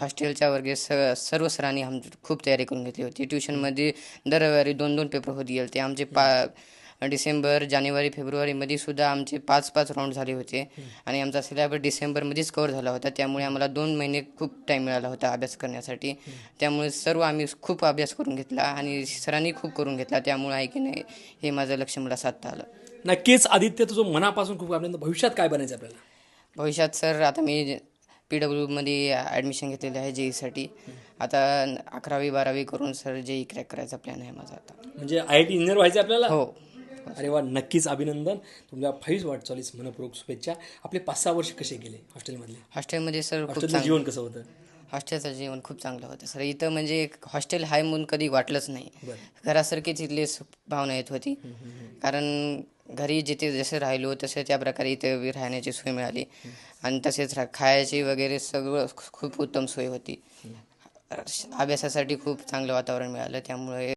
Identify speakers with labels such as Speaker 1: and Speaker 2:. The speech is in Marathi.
Speaker 1: हॉस्टेलच्या वर्गे स सर्व सरांनी आम खूप तयारी करून घेतली होती. ट्युशनमध्ये दरवारी दोन दोन पेपर होत गेले ते आमचे पा डिसेंबर जानेवारी फेब्रुवारीमध्ये सुद्धा आमचे पाच पाच राऊंड झाले होते. आणि आमचा सिलेबस डिसेंबरमध्येच कवर झाला होता. त्यामुळे आम्हाला दोन महिने खूप टाईम मिळाला होता अभ्यास करण्यासाठी. त्यामुळे सर्व आम्ही खूप अभ्यास करून घेतला आणि सरांनी खूप करून घेतला. त्यामुळे आहे की नाही हे माझं लक्ष मला साधता आलं.
Speaker 2: नक्कीच आदित्य तुझं मनापासून खूप आपल्याला भविष्यात काय बनायचं आपल्याला?
Speaker 1: भविष्यात सर आता मी पी डब्ल्यूमध्ये ॲडमिशन घेतलेलं आहे जेईसाठी आता अकरावी बारावी करून सर जेई क्रॅक करायचा प्लॅन आहे माझा आता.
Speaker 2: म्हणजे आय आय टी इंजिनियर व्हायचं आपल्याला?
Speaker 1: हो.
Speaker 2: अरे वा नक्कीच अभिनंदन. तुमच्या फाईव्ह वाटचालीस मनपूर्वक शुभेच्छा. आपले पाच सहा वर्ष कसे गेले हॉस्टेलमधले?
Speaker 1: हॉस्टेलमध्ये सर खूप
Speaker 2: हॉस्टेलचं जीवन कसं होतं?
Speaker 1: हॉस्टेलचं जेवण खूप चांगलं होतं सर. इथं म्हणजे एक हॉस्टेल आहे म्हणून कधी वाटलंच नाही. घरासारखीच इथली सु- भावना येत होती. कारण घरी जिथे जसे राहिलो तसे त्या प्रकारे इथे राहण्याची सोय मिळाली. आणि तसेच रा खायची वगैरे सगळं खूप उत्तम सोय होती. अभ्यासासाठी खूप चांगलं वातावरण मिळालं. त्यामुळे